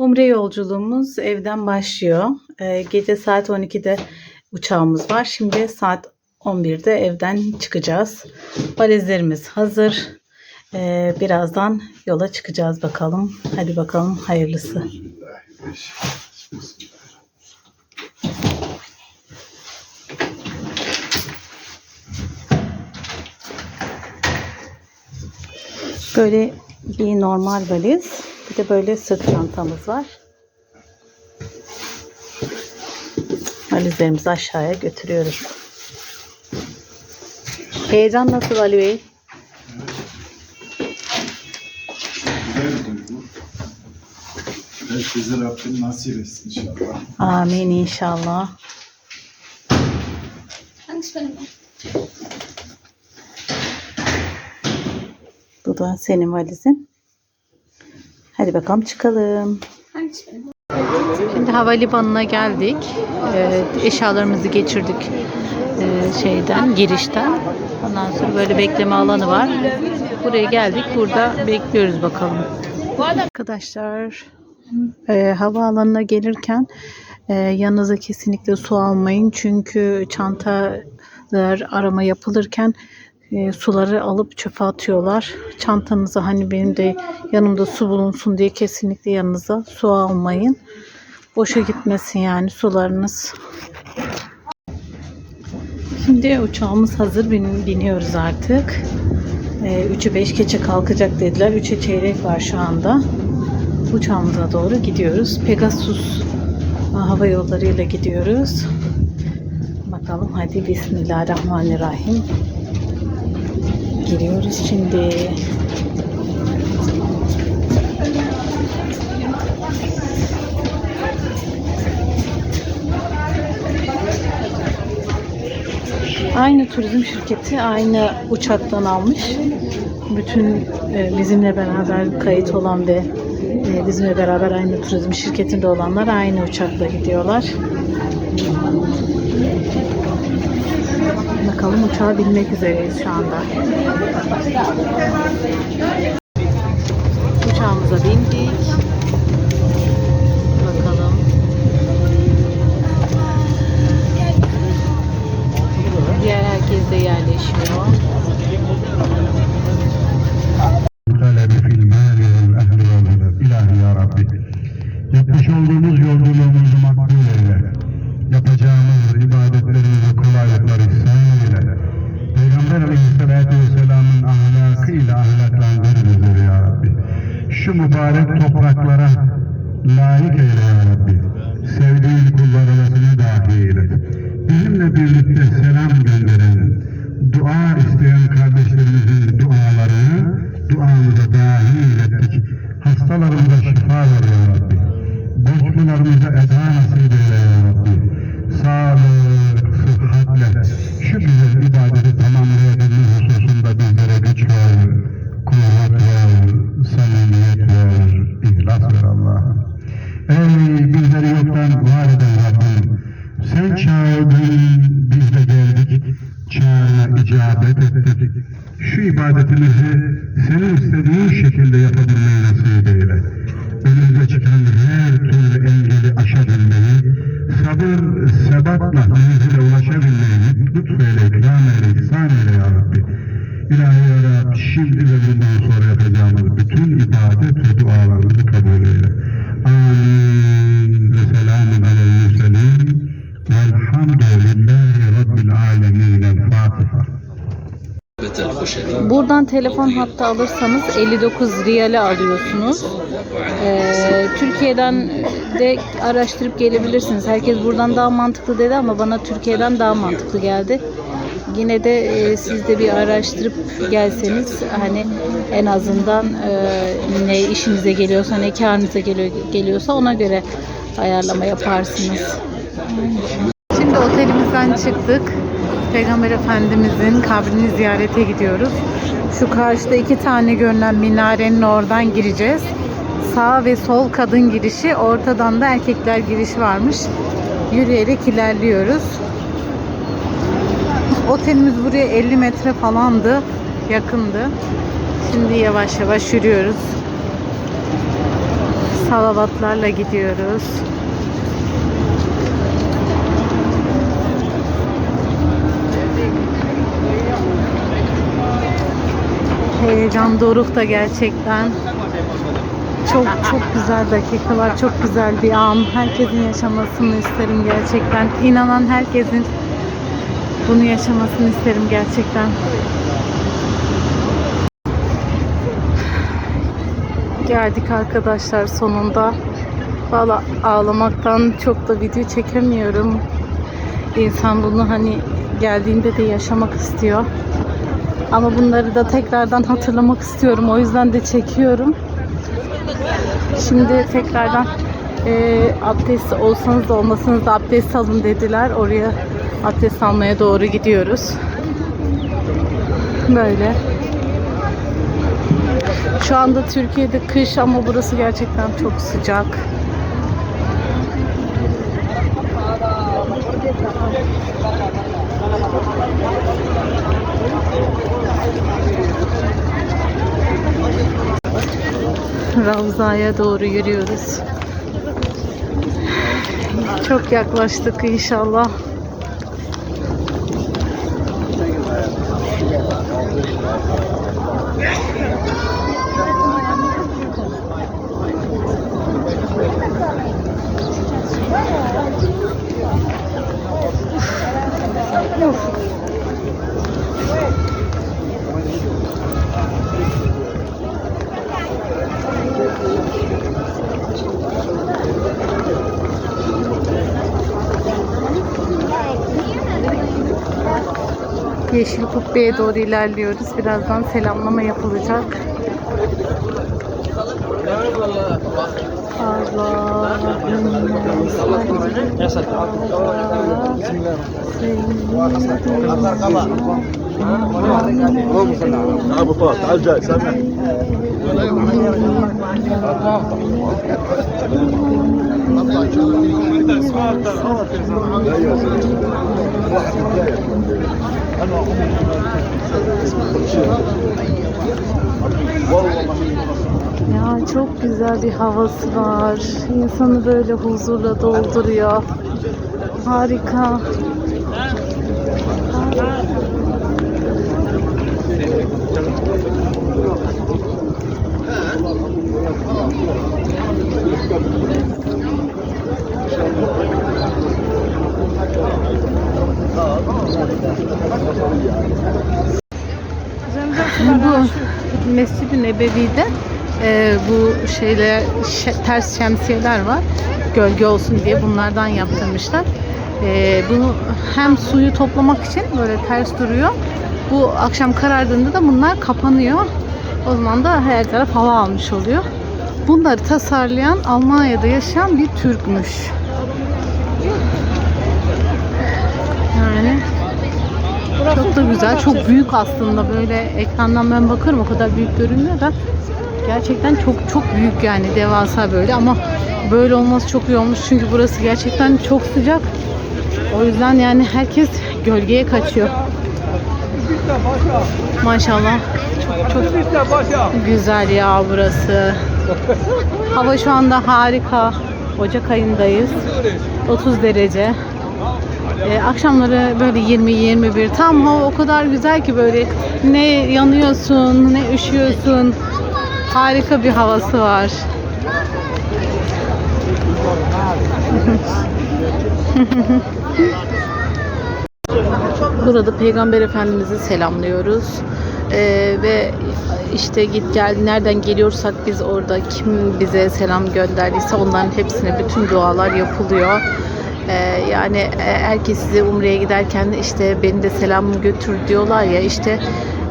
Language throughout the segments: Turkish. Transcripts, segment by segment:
Umre yolculuğumuz evden başlıyor. Ee, gece saat 12'de uçağımız var. Şimdi saat 11'de evden çıkacağız. Valizlerimiz hazır. Ee, birazdan yola çıkacağız bakalım. Hadi bakalım hayırlısı. Böyle bir normal valiz. Bir de böyle sırt çantamız var. Valizlerimizi aşağıya götürüyoruz. Heyecan nasıl Ali Bey? Herkese Rabbim nasip etsin inşallah. Amin inşallah. Hangisi benim? Bu da senin valizin. Hadi bakalım çıkalım. Şimdi havalimanına geldik. Ee, eşyalarımızı geçirdik ee, şeyden, girişten. Ondan sonra böyle bekleme alanı var. Buraya geldik. Burada bekliyoruz bakalım. Arkadaşlar e, havaalanına gelirken e, yanınıza kesinlikle su almayın. Çünkü çantalar arama yapılırken e, suları alıp çöpe atıyorlar. Çantanıza hani benim de yanımda su bulunsun diye kesinlikle yanınıza su almayın. Boşa gitmesin yani sularınız. Şimdi uçağımız hazır bin, biniyoruz artık. Ee, 3'ü 5 geçe kalkacak dediler. 3'e çeyrek var şu anda. Uçağımıza doğru gidiyoruz. Pegasus e, hava yollarıyla gidiyoruz. Bakalım hadi Bismillahirrahmanirrahim. Giriyoruz şimdi. Aynı turizm şirketi aynı uçaktan almış. Bütün e, bizimle beraber kayıt olan ve e, bizimle beraber aynı turizm şirketinde olanlar aynı uçakla gidiyorlar. Bakalım uçağa binmek üzereyiz şu anda. Uçağımıza bindik. Bakalım. Diğer herkes de yerleşiyor. talebi fil mali vel ehli vel veled. İlahi ya Rabbi. Yapmış olduğumuz yolculuğumuzu makbul eyle. Yapacağımız ibadetlerimizi kolaylıklar ihsan eyle. Peygamber aleyhissalatü vesselamın ahlakıyla ahlaklandır bizleri ya Rabbi. Şu mübarek topraklara layık eyle ya Rabbi. Sevdiğin kullar arasını dahi eyle. Bizimle birlikte selam gönderen, dua isteyen kardeşlerimizin dualarını duamıza dahil ettik. Hastalarımıza şifa ver ya Rabbi. Borçlularımıza eda nasip eyle ya Rabbi. Sağlık, sıhhatle şu güzel ibadeti tamamlayabilme hususunda bizlere güç ver, kuvvet ver, samimiyet ver, ihlas ver Allah'ım. Ey bizleri yoktan var eden Rabbim, sen çağırdın, biz de geldik, çağrına icabet ettik. Şu ibadetimizi senin istediğin şekilde yapabilmeyi nasip eyle. Önümüze çıkan her sabır, sebatla menzile ulaşabilmeyi lütfeyle, ikram eyle, ihsan eyle ya Rabbi. İlahi ya Rabbi, şimdi ve bundan sonra yapacağımız bütün ibadet ve dualarımızı kabul eyle. Amin. Ve selamun aleyhi mürselin. Velhamdülillahi Rabbil alemin. Fatiha. Buradan telefon hattı alırsanız 59 riyale alıyorsunuz. Ee, Türkiye'den de araştırıp gelebilirsiniz. Herkes buradan daha mantıklı dedi ama bana Türkiye'den daha mantıklı geldi. Yine de e, siz de bir araştırıp gelseniz hani en azından e, ne işinize geliyorsa ne karınıza geliyor, geliyorsa ona göre ayarlama yaparsınız. Şimdi otelimizden çıktık. Peygamber Efendimizin kabrini ziyarete gidiyoruz. Şu karşıda iki tane görünen minarenin oradan gireceğiz. Sağ ve sol kadın girişi, ortadan da erkekler girişi varmış. Yürüyerek ilerliyoruz. Otelimiz buraya 50 metre falandı. Yakındı. Şimdi yavaş yavaş yürüyoruz. Salavatlarla gidiyoruz. Heyecan dorukta gerçekten. Çok çok güzel dakikalar, çok güzel bir an. Herkesin yaşamasını isterim gerçekten. İnanan herkesin bunu yaşamasını isterim gerçekten. Geldik arkadaşlar sonunda. Valla ağlamaktan çok da video çekemiyorum. İnsan bunu hani geldiğinde de yaşamak istiyor. Ama bunları da tekrardan hatırlamak istiyorum. O yüzden de çekiyorum. Şimdi tekrardan e, abdest olsanız da olmasanız da abdest alın dediler. Oraya abdest almaya doğru gidiyoruz. Böyle. Şu anda Türkiye'de kış ama burası gerçekten çok sıcak. Ravza'ya doğru yürüyoruz. Çok yaklaştık inşallah. Yeşil Kubbe'ye doğru ilerliyoruz. Birazdan selamlama yapılacak. ابو طارق تعال جاي سامع ya çok güzel bir havası var. İnsanı böyle huzurla dolduruyor. Harika. Bu Mescid-i Nebevi'de e, bu şeyler şe- ters şemsiyeler var. Gölge olsun diye bunlardan yaptırmışlar. E, bunu hem suyu toplamak için böyle ters duruyor. Bu akşam karardığında da bunlar kapanıyor. O zaman da her taraf hava almış oluyor. Bunları tasarlayan Almanya'da yaşayan bir Türkmüş. Yani çok da güzel, çok büyük aslında böyle ekrandan ben bakarım o kadar büyük görünmüyor da gerçekten çok çok büyük yani devasa böyle ama böyle olması çok iyi olmuş çünkü burası gerçekten çok sıcak. O yüzden yani herkes gölgeye kaçıyor. Maşallah. Çok çok güzel ya burası. Hava şu anda harika. Ocak ayındayız. 30 derece. Ee, akşamları böyle 20-21 tam hava o kadar güzel ki böyle ne yanıyorsun ne üşüyorsun harika bir havası var. Burada Peygamber Efendimiz'i selamlıyoruz. Ee, ve işte git gel nereden geliyorsak biz orada kim bize selam gönderdiyse onların hepsine bütün dualar yapılıyor. Ee, yani e, herkes size umreye giderken işte beni de selam götür diyorlar ya işte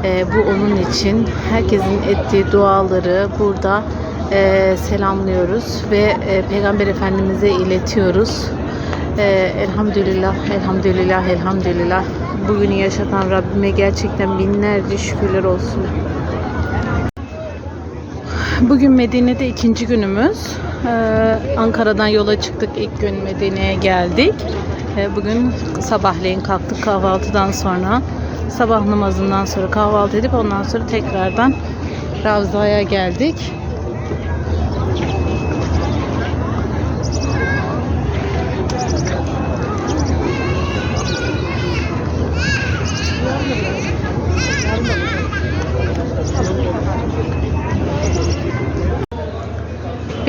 e, bu onun için herkesin ettiği duaları burada e, selamlıyoruz ve Peygamber Efendimiz'e iletiyoruz. Elhamdülillah, elhamdülillah, elhamdülillah. Bugünü yaşatan Rabbime gerçekten binlerce şükürler olsun. Bugün Medine'de ikinci günümüz. Ee, Ankara'dan yola çıktık. İlk gün Medine'ye geldik. Ee, bugün sabahleyin kalktık kahvaltıdan sonra. Sabah namazından sonra kahvaltı edip ondan sonra tekrardan Ravza'ya geldik.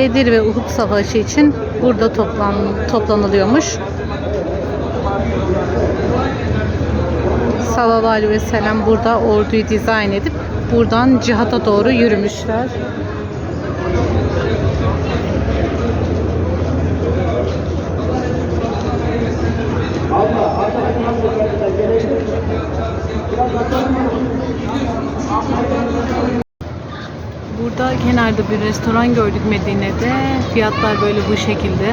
Bedir ve Uhud Savaşı için burada toplan toplanılıyormuş. Sallallahu aleyhi ve sellem burada orduyu dizayn edip buradan cihata doğru yürümüşler. Burada kenarda bir restoran gördük Medine'de. Fiyatlar böyle bu şekilde.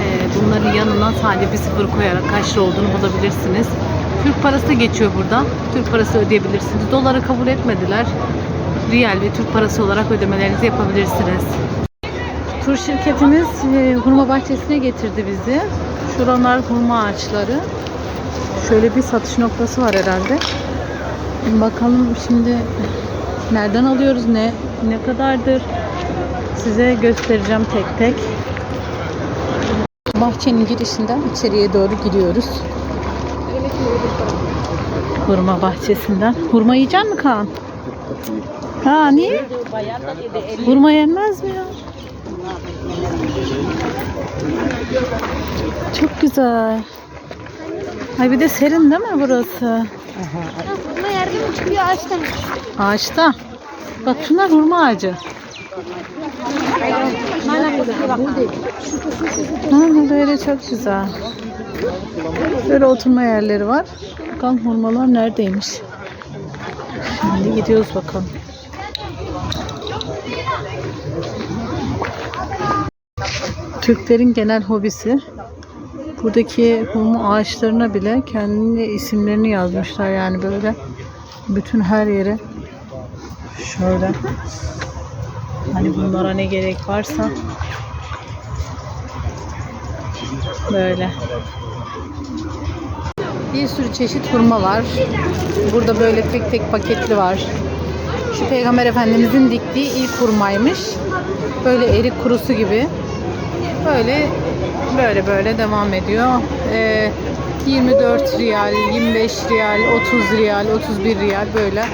Ee, bunların yanına sadece bir sıfır koyarak kaç lira olduğunu bulabilirsiniz. Türk parası da geçiyor burada. Türk parası ödeyebilirsiniz. Doları kabul etmediler. Riyal ve Türk parası olarak ödemelerinizi yapabilirsiniz. Tur şirketimiz e, hurma bahçesine getirdi bizi. Şuralar hurma ağaçları. Şöyle bir satış noktası var herhalde. Bakalım şimdi nereden alıyoruz ne ne kadardır size göstereceğim tek tek. Bahçenin girişinden içeriye doğru gidiyoruz. Hurma bahçesinden. Hurma yiyecek mi Kaan? Ha niye? Hurma yenmez mi ya? Çok güzel. Ay bir de serin değil mi burası? Hurma yerde mi çıkıyor ağaçtan? Ağaçta. Bak şunlar hurma ağacı. Ha, böyle çok güzel. Böyle oturma yerleri var. Bakalım hurmalar neredeymiş. Şimdi gidiyoruz bakalım. Türklerin genel hobisi. Buradaki hurma ağaçlarına bile kendi isimlerini yazmışlar yani böyle. Bütün her yere Şöyle. Hani bunlara ne gerek varsa böyle. Bir sürü çeşit hurma var. Burada böyle tek tek paketli var. Şu Peygamber Efendimizin diktiği ilk hurmaymış. Böyle erik kurusu gibi. Böyle böyle böyle devam ediyor. Ee, 24 riyal, 25 riyal, 30 riyal, 31 riyal böyle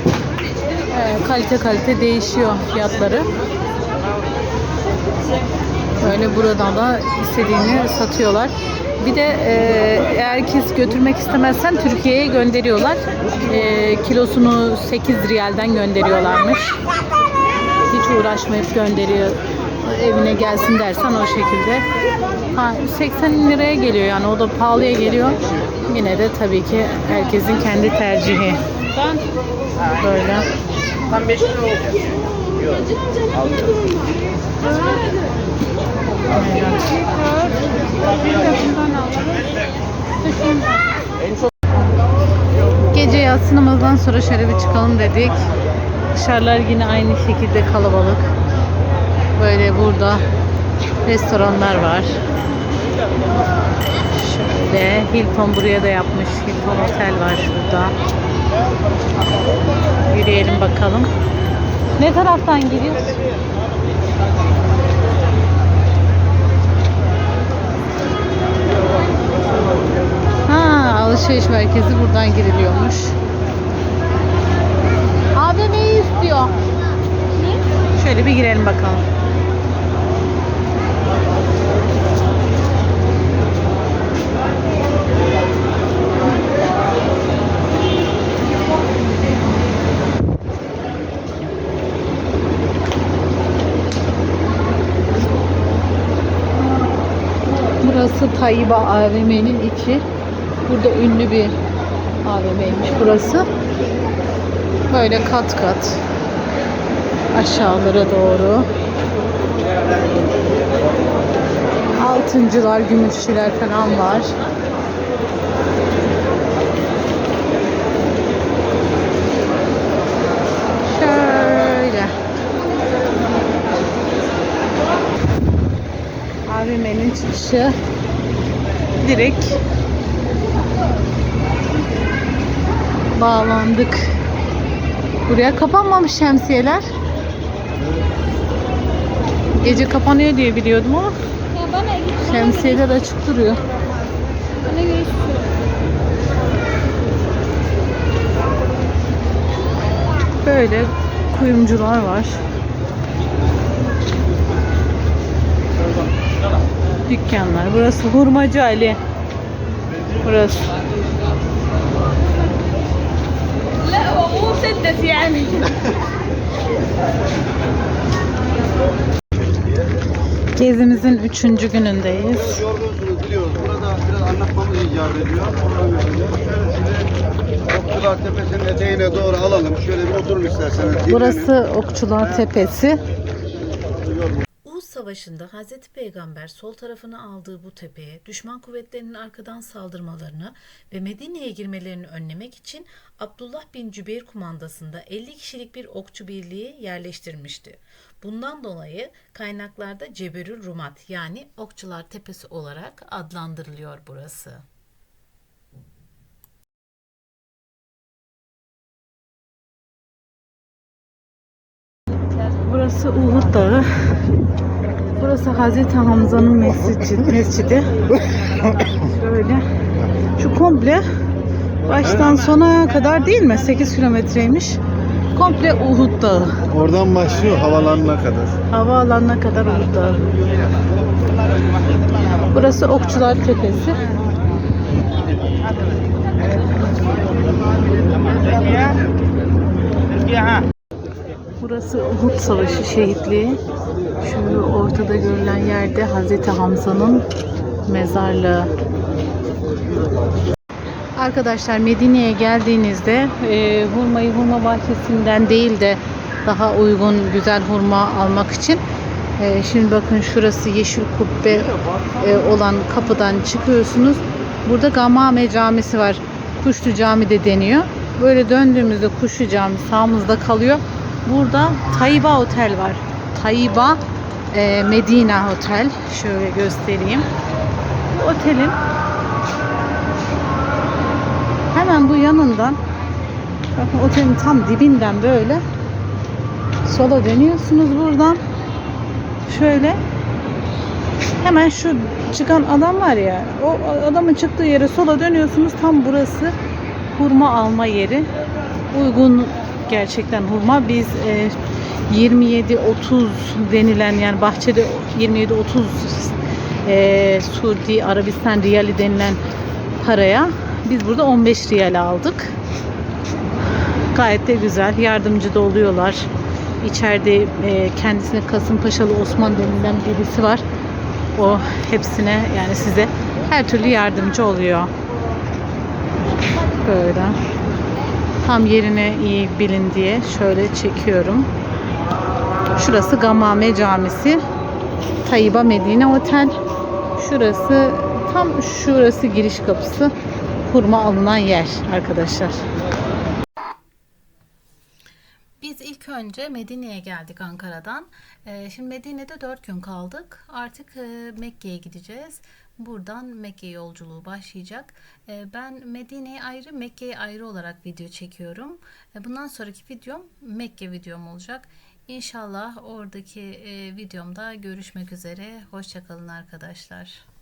kalite kalite değişiyor fiyatları. Böyle buradan da istediğini satıyorlar. Bir de e, eğer ki götürmek istemezsen Türkiye'ye gönderiyorlar. E, kilosunu 8 riyalden gönderiyorlarmış. Hiç uğraşmayıp gönderiyor. Evine gelsin dersen o şekilde. Ha, 80 liraya geliyor yani o da pahalıya geliyor. Yine de tabii ki herkesin kendi tercihi. Böyle. Gece yatsı sonra şöyle bir çıkalım dedik. Dışarılar yine aynı şekilde kalabalık. Böyle burada restoranlar var. Şöyle Hilton buraya da yapmış. Hilton Otel var şurada. Yürüyelim bakalım. Ne taraftan gidiyoruz? Ha, alışveriş merkezi buradan giriliyormuş. Neyi istiyor? Şöyle bir girelim bakalım. Burası Tayyiba AVM'nin içi. Burada ünlü bir AVM'ymiş burası. Böyle kat kat aşağılara doğru. Altıncılar, gümüşçüler falan var. Şöyle. AVM'nin çıkışı direkt bağlandık. Buraya kapanmamış şemsiyeler. Gece kapanıyor diye biliyordum ama şemsiyeler açık duruyor. Böyle kuyumcular var. dükkanlar. Burası Hurmacı Ali. Burası. yani. Gezimizin üçüncü günündeyiz. Yorgunsunuz biliyoruz. Burada biraz anlatmamız icap ediyor. Okçular Tepesi'nin eteğine doğru alalım. Şöyle bir oturun isterseniz. Burası Okçular Tepesi. Savaşı'nda Hazreti Peygamber sol tarafını aldığı bu tepeye düşman kuvvetlerinin arkadan saldırmalarını ve Medine'ye girmelerini önlemek için Abdullah bin Cübeyr kumandasında 50 kişilik bir okçu birliği yerleştirmişti. Bundan dolayı kaynaklarda Ceberül Rumat yani Okçular Tepesi olarak adlandırılıyor burası. Burası Uhud Dağı. Burası Hazreti Hamza'nın mescidi. mescidi. Şöyle. Şu komple baştan sona kadar değil mi? 8 kilometreymiş. Komple Uhud Dağı. Oradan başlıyor havalanana kadar. Havaalanına kadar Uhud Dağı. Burası Okçular Tepesi. Burası Uhud Savaşı şehitliği. Şu ortada görülen yerde Hazreti Hamza'nın mezarlığı. Arkadaşlar Medine'ye geldiğinizde e, hurmayı hurma bahçesinden değil de daha uygun güzel hurma almak için e, şimdi bakın şurası yeşil kubbe e, olan kapıdan çıkıyorsunuz. Burada Gamame Camisi var. Kuşlu Cami de deniyor. Böyle döndüğümüzde Kuşlu Cami sağımızda kalıyor. Burada Tayyiba Otel var. Tayyiba e, Medina Otel. Şöyle göstereyim. Bu otelin Hemen bu yanından bakın otelin tam dibinden böyle sola dönüyorsunuz buradan. Şöyle hemen şu çıkan adam var ya o adamın çıktığı yere sola dönüyorsunuz tam burası hurma alma yeri. Uygun gerçekten hurma. Biz e, 27-30 denilen yani bahçede 27-30 e, Suudi Arabistan riyali denilen paraya biz burada 15 riyal aldık. Gayet de güzel. Yardımcı da oluyorlar. İçeride e, kendisine Kasımpaşalı Osman denilen birisi var. O hepsine yani size her türlü yardımcı oluyor. Böyle. Tam yerine iyi bilin diye şöyle çekiyorum. Şurası Gamame Camisi. Tayyiba Medine Otel. Şurası tam şurası giriş kapısı. Hurma alınan yer arkadaşlar. Biz ilk önce Medine'ye geldik Ankara'dan. Ee, şimdi Medine'de 4 gün kaldık. Artık e, Mekke'ye gideceğiz. Buradan Mekke yolculuğu başlayacak. Ee, ben Medine'yi ayrı, Mekke'yi ayrı olarak video çekiyorum. Ee, Bundan sonraki videom Mekke videom olacak. İnşallah oradaki e, videomda görüşmek üzere. Hoşçakalın arkadaşlar.